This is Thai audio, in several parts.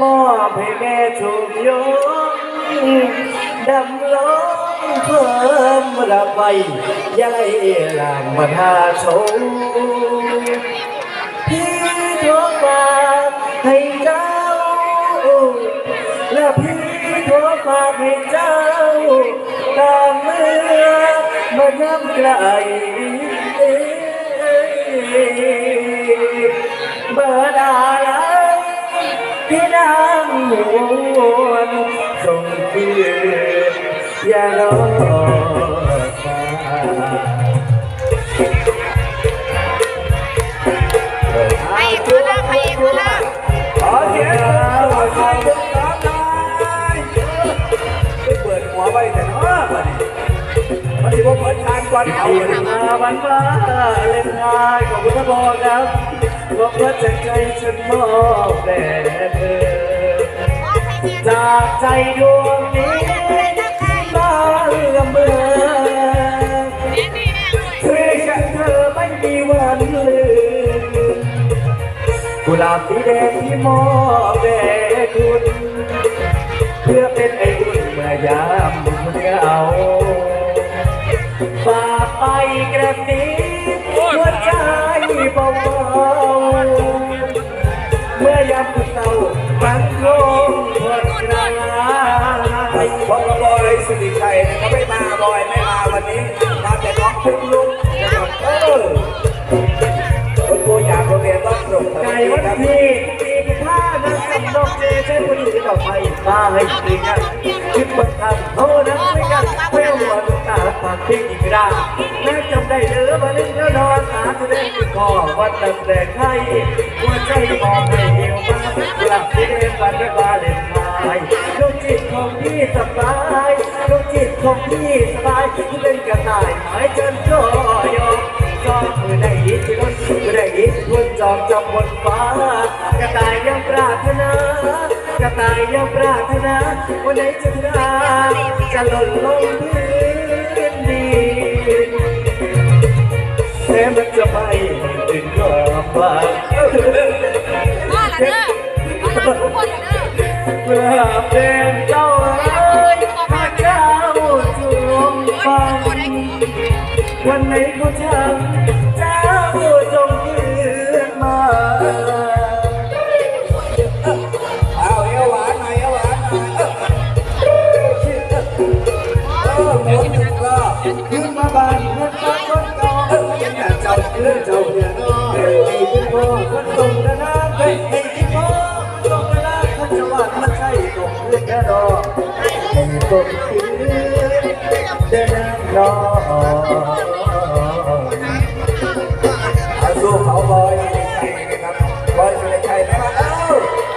มอบให้แม่ถูกยกดำลงเพิ่มระบายยาไลลามบรรดาชมพี่ทวฝาให้เจ้า และพี่ขอฝาให้เจ้าตามเมื่อมาย้ำไกล วนส่งคืนอย่ารอไปอีกคนละไปอีกคนละขอเสียงขอใครดึงน้ำหน่อยไปเปิดหัวไว้แต่นาะบัดนี้บัดนี้ผมเปิดทางก่อนเอาบันี้มาวันว่าเล่นงานขอบคุณพระบอกครับขอบคุณจากใจฉันมอบแด่เธอ จากใจดวงนี้บ้านละเมอเพื่อฉันเธอไม่มีวันลืมกุหลาบสีแดงที่มอบแด่คุณ เพื่อเป็นไอ้บุญเมื่อยามเงาฝากไปกระติบหัวใจเบาๆเมื่อยามเศร้ามันคงหมดกล พบกับบอยสิริชัยนะครับไม่มาบอยไม่มาวันนี้มาแต่น้องพึ่งลุกนะครับเออคนตัวอย่างโรงเรียนต้องส่งใจวันครับที่ถ้านั้นสำนกเจใช่คนอื่นต่อไปมาให้กิงนกันคิดบังคับเท่านั้นไม่กันเพื่อหัวตาปากที่อีกราแม้จำได้เด้อมาเล่นแล้วนอนหาแสดงคอวันตั้งแต่ไทยหัวใจมองให้เอวมาหลับที่เดินบันบาเล่นไม้ดวง จิตของพี่สบายดวงจิตของพี่สบายที่เป็นกระต่ายหายจนก็ยอมจอมมือได้ยินที่ล้นมือได้ยินทวนจอมจอมบนฟ้ากระต่ายยังปรารถนากระต่ายยังปรารถนาวันไหนจะราจะหล่นลงพื้นดินแม้มันจะไม่ถึงความว่ เมื่อเป็นเจ้าเอ้ยข้าเจ้าจวงฟังวันไหนก็ช่างเจ้าจงคืนมาเอาเอวหวานหน่อยเอวหวานหน่อยเออหมุนหนึ่งรอบคืนมาบ้านเงินฟ้าคนก่าเอออย่างนั้นเจ้าเรื่อเจ้าเพียน้อ ให้ตกคืนเดินรอเอาสู้เขาบอยสิริชัยนะครับบอยสิริชัยนะครับเอ้า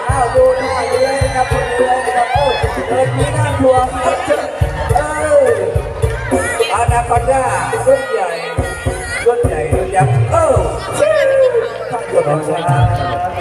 เอ้าดูหน้าเลยนะครับคนเรือนะครับเอ้าเดินมีหน้าทัวร์เอออานาคอนด้ารุ่นใหญ่รุ่นใหญ่รุ่นยักษ์เออท่านกดลงช้า